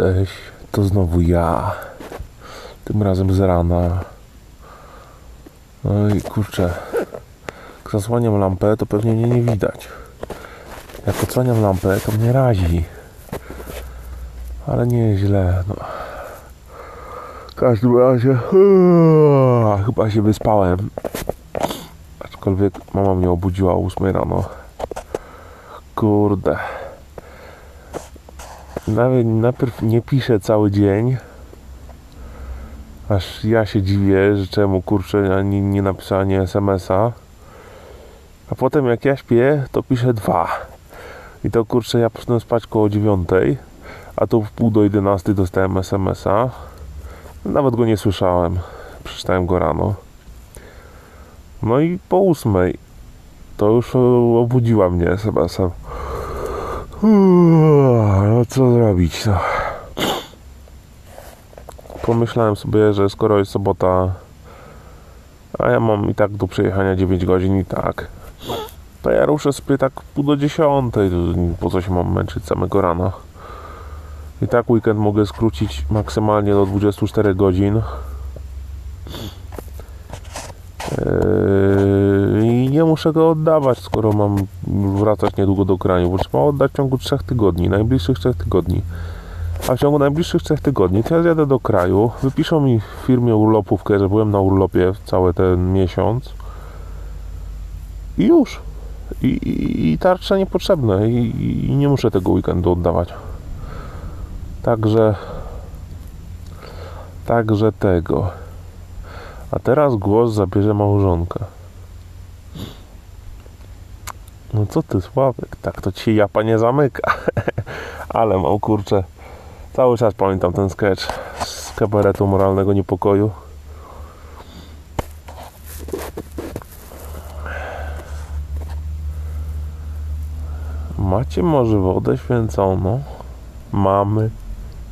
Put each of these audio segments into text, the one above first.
Cześć, to znowu ja. Tym razem z rana. No i kurczę, jak zasłaniam lampę, to pewnie mnie nie widać. Jak odsłaniam lampę, to mnie razi. Ale nie źle, no. W każdym razie, chyba się wyspałem. Aczkolwiek mama mnie obudziła o 8 rano. Kurde. Nawet najpierw nie piszę cały dzień. Aż ja się dziwię, że czemu kurczę ani nie napisała nie SMS-a. A potem jak ja śpię, to piszę dwa. I to kurczę ja poszedłem spać koło dziewiątej, a tu w pół do 11 dostałem SMS-a. Nawet go nie słyszałem. Przeczytałem go rano. No i po ósmej to już obudziła mnie SMS-em. Uuu, No co zrobić, no. Pomyślałem sobie, że skoro jest sobota, a ja mam i tak do przejechania 9 godzin i tak, to ja ruszę sobie tak pół do dziesiątej, po co się mam męczyć samego rana. I tak weekend mogę skrócić maksymalnie do 24 godzin. Nie muszę go oddawać, skoro mam wracać niedługo do kraju, bo trzeba oddać w ciągu 3 tygodni, najbliższych 3 tygodni. A w ciągu najbliższych 3 tygodni to ja zjadę do kraju, wypiszą mi w firmie urlopówkę, że byłem na urlopie cały ten miesiąc i już. I, i, i tarcze niepotrzebne I, i nie muszę tego weekendu oddawać. Także także tego. A teraz głos zabierze małżonka. No co ty, Sławek, tak to ci japa nie zamyka. Ale mam kurczę. Cały czas pamiętam ten sketch z kabaretu moralnego niepokoju. Macie może wodę święconą? Mamy.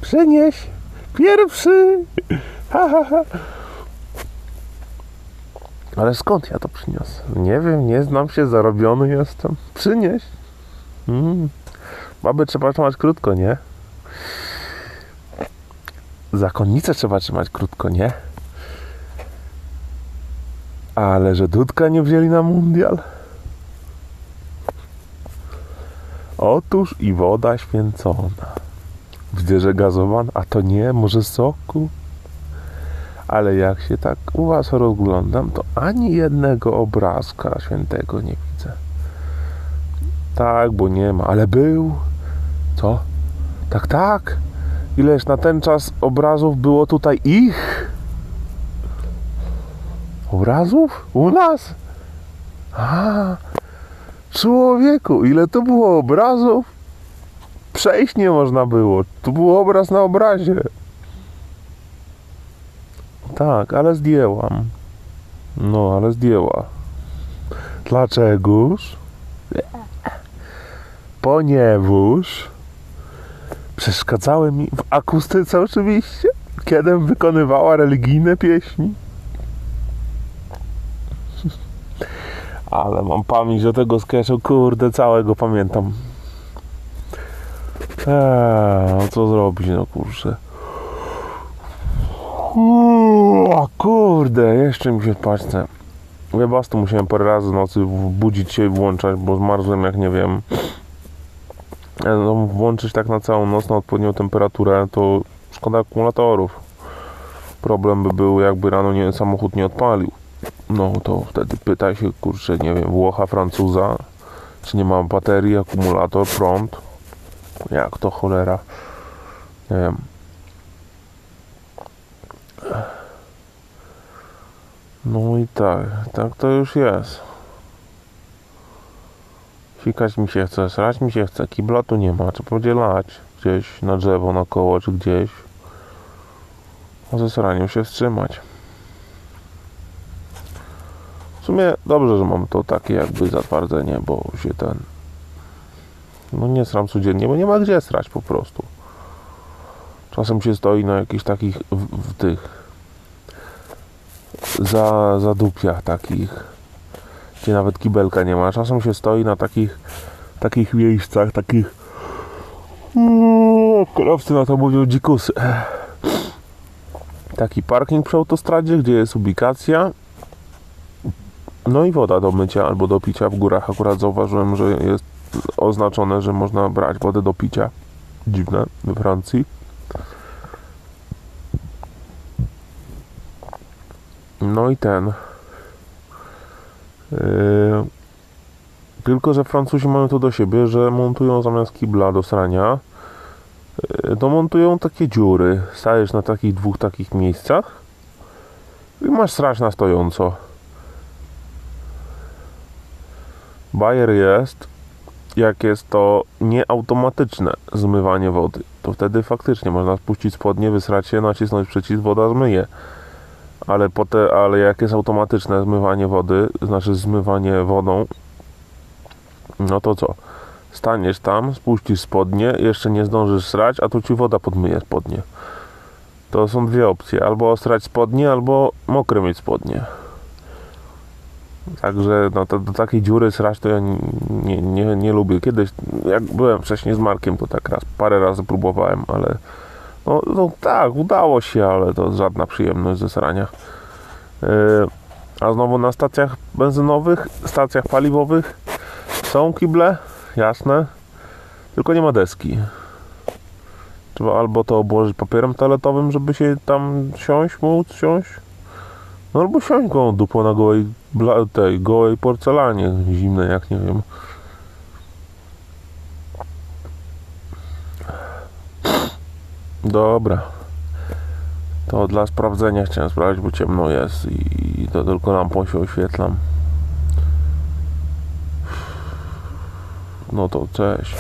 Przynieś. Pierwszy. Ha, ha, ha. Ale skąd ja to przyniosę? Nie wiem, nie znam się, zarobiony jestem. Przynieś. Mm. Baby trzeba trzymać krótko, nie? Zakonnicę trzeba trzymać krótko, nie? Ale że Dudka nie wzięli na mundial? Otóż i woda święcona. Widzę, że gazowana, a to nie, może soku? Ale jak się tak u was rozglądam, to ani jednego obrazka świętego nie widzę. Tak, bo nie ma, ale był. Co? Tak, tak. Ileż na ten czas obrazów było tutaj ich? Obrazów? U nas? A, człowieku, ile to było obrazów? Przejść nie można było. Tu był obraz na obrazie. Tak, ale zdjęłam. No, ale zdjęła. Dlaczegoż? Ponieważ przeszkadzały mi w akustyce oczywiście, kiedym wykonywała religijne pieśni. Ale mam pamięć do tego sketchu, kurde, całego pamiętam. Eee, no co zrobić, no kurczę. Uuu, kurde, jeszcze mi się spać chce. Webastu musiałem parę razy w nocy budzić się i włączać, bo zmarzłem jak nie wiem. E, No, włączyć tak na całą noc na odpowiednią temperaturę, to szkoda akumulatorów. Problem by był, jakby rano nie, samochód nie odpalił. No to wtedy pytaj się, kurczę, nie wiem, Włocha, Francuza, czy nie ma baterii, akumulator, prąd. Jak to cholera? Nie wiem. No i tak, tak to już jest. Sikać mi się chce, srać mi się chce, kibla tu nie ma, trzeba będzie lać gdzieś na drzewo, na koło, czy gdzieś. A ze sraniem się wstrzymać. W sumie dobrze, że mam to takie jakby zatwardzenie, bo się ten... No nie sram codziennie, bo nie ma gdzie srać po prostu. Czasem się stoi na jakichś takich w, w tych za, za dupiach takich, gdzie nawet kibelka nie ma. Czasem się stoi na takich takich miejscach, takich O, kierowcy na to mówią dzikusy. Taki parking przy autostradzie, gdzie jest ubikacja. No i woda do mycia albo do picia w górach. Akurat zauważyłem, że jest oznaczone, że można brać wodę do picia. Dziwne, we Francji. No i ten. Yy, tylko, że Francuzi mają to do siebie, że montują zamiast kibla do srania, yy, to montują takie dziury. Stajesz na takich dwóch takich miejscach i masz srać na stojąco. Bajer jest, jak jest to nieautomatyczne zmywanie wody. To wtedy faktycznie można spuścić spodnie, wysrać się, nacisnąć przycisk, woda zmyje. Ale, pote, ale jak jest automatyczne zmywanie wody, znaczy zmywanie wodą, no to co? Staniesz tam, spuścisz spodnie, jeszcze nie zdążysz srać, a tu ci woda podmyje spodnie. To są dwie opcje. Albo srać spodnie, albo mokre mieć spodnie. Także no, to, do takiej dziury srać to ja nie, nie, nie lubię. Kiedyś, jak byłem wcześniej z Markiem, to tak raz, parę razy próbowałem, ale no, no tak, udało się, ale to żadna przyjemność ze srania. Yy, a znowu na stacjach benzynowych, stacjach paliwowych są kible, jasne, tylko nie ma deski. Trzeba albo to obłożyć papierem toaletowym, żeby się tam siąść, móc siąść, no albo siąść gołą dupą na gołej, tej gołej porcelanie zimnej, jak nie wiem. Dobra. To dla sprawdzenia chciałem sprawdzić, bo ciemno jest i to tylko lampą się oświetlam. No to cześć.